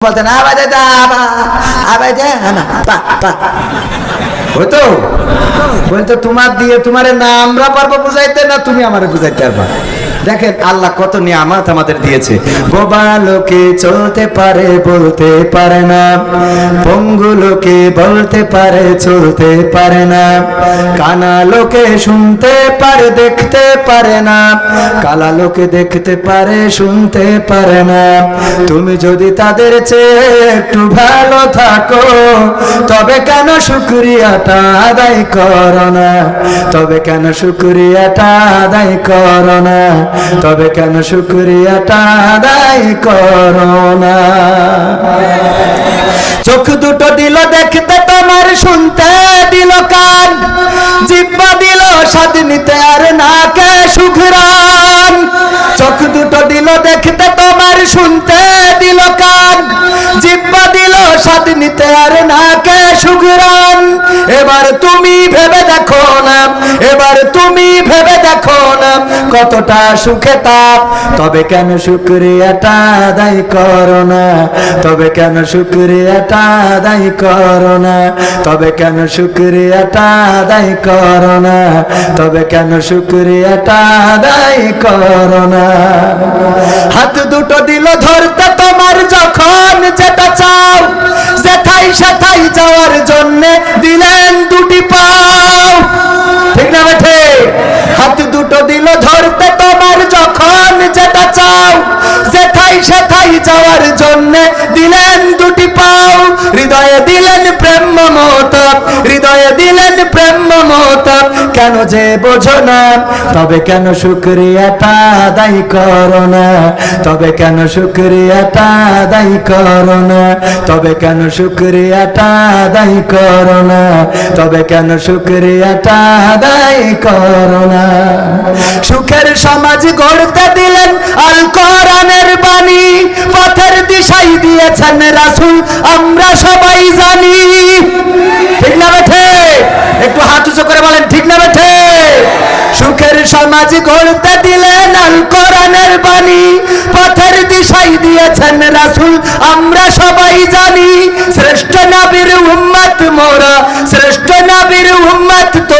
বলতেন আবাদে আবাদে হতো বলতো তোমার দিয়ে তোমার না আমরা পারব বুঝাইতে, না তুমি আমার বুঝাইতে পারবা? দেখেন, আল্লাহ কত নিয়ামত আমাদের দিয়েছে। বোবা লোকে চলতে পারে, বলতে পারে না। পঙ্গু লোকে বলতে পারে, চলতে পারে না। কানা লোকে শুনতে পারে, দেখতে পারে না। কালা লোকে দেখতে পারে, শুনতে পারে না। তুমি যদি তাদের চেয়ে একটু ভালো থাকো, তবে কেন শুক্রিয়াটা আদায় করো না? তবে কেন শুক্রিয়াটা আদায় করো না? তবে কেন শুক্রিয়াটা আদায় করো না? চোখ দুটো দিল দেখতে, তোমার শুনতে দিল কান। জিব্বা দিল স্বাদ নিতে আর নাকে সুঘরান চোখ দুটো দিল দেখতে, তোমার শুনতে দিল কান। জিব্বা দিল স্বাদ নিতে আর নাকে সুঘরান এবার তুমি ভেবে দেখো না, এবার তুমি ভেবে দেখো কতটা সুখে তাপ? তবে কেন শুক্রিয়াটা আদায় করো না? তবে কেন শুক্রিয়াটা আদায় করো না? তবে কেন শুক্রিয়াটা আদায় করো না? তবে কেন শুক্রিয়াটা আদায় করো না? হাত দুটো দিল ধরতে তোমার যখন যেটা চাও যেথাই সেথাই যাওয়ার জন্য জন্য দিলেন দুটি পাও। হৃদয়ে দিলেন প্রেম মমতা হৃদয়ে দিলেন প্রেম মমতা কেন যে বোঝো না, তবে কেন শুক্রিয়াটা আদায় করো না? তবে কেন শুক্রিয়াটা আদায় করো না? তবে কেন শুক্রিয়াটা আদায় করো না? তবে কেন শুক্রিয়াটা আদায় করো না? সুখের সমাজ গড়তে দিলেন আল কোরআনের বাণী দিশাই দিয়েছেন রাসুল, আমরা সবাই জানি। ঠিক না বেঠে? একটু হাত উঁচু করে বলেন, ঠিক না বেঠে? সুখের সমাজ গড়তে দিলেন আল কোরআনের বাণী। পথের দিশাই দিয়েছেন রাসুল, আমরা সবাই জানি। শ্রেষ্ঠ নবীর উম্মত মোরা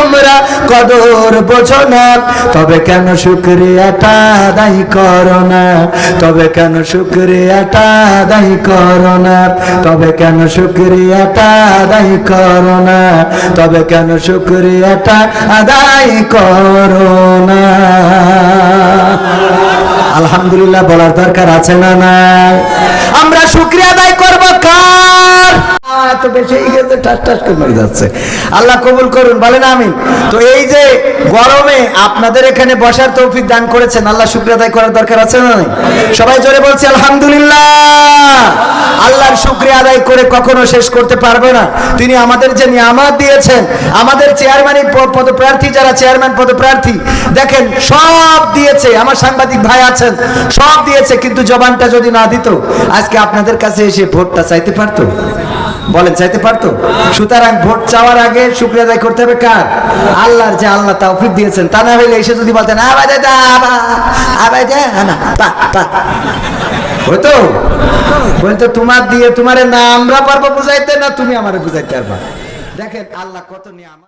তোমরা কদর বোঝো না। তবে কেন শুক্রিয়াটা আদায় করো না? তবে কেন শুক্রিয়াটা আদায় করো না? তবে কেন শুক্রিয়াটা আদায় করো না? তবে কেন শুক্রিয়াটা আদায় করো না? আলহামদুলিল্লাহ বলার দরকার আছে না নাই আমরা শুক্রিয়া আদায় করব কার এত বেশি গেছে ঠাস ঠাস করে মরে যাচ্ছে। আল্লাহ কবুল করুন, বলেন আমিন। তো এই যে গরমে আপনাদের এখানে বসার তৌফিক দান করেছেন, আল্লাহ করার দরকার আছে না সবাই জোরে আলহামদুলিল্লাহ। আল্লাহর শুক্রিয়া আদায় করে কখনো শেষ করতে পারবে না। তিনি আমাদের যে নিয়ামত দিয়েছেন, আমাদের পদপ্রার্থী, যারা চেয়ারম্যান পদপ্রার্থী, দেখেন, সব দিয়েছে। আমার সাংবাদিক ভাই আছেন, সব দিয়েছে, কিন্তু জবানটা যদি না দিত, আজকে আপনাদের কাছে এসে ভোটটা চাইতে পারতো? বলেন, চাইতে পারতো? সুতরাং ভোট চাওয়ার আগে শুক্রিয়া আদায় করতে হবে কার? আল্লাহর যে আল্লাহ তৌফিক দিয়েছেন, তা না হইলে এসে যদি বলতেন আবাদে দা পা হতো বলতো তোমার দিয়ে তোমার না আমরা পারব বুঝাইতে, না তুমি আমার বুঝাইতে পারবা? দেখেন, আল্লাহ কত নিয়ামত।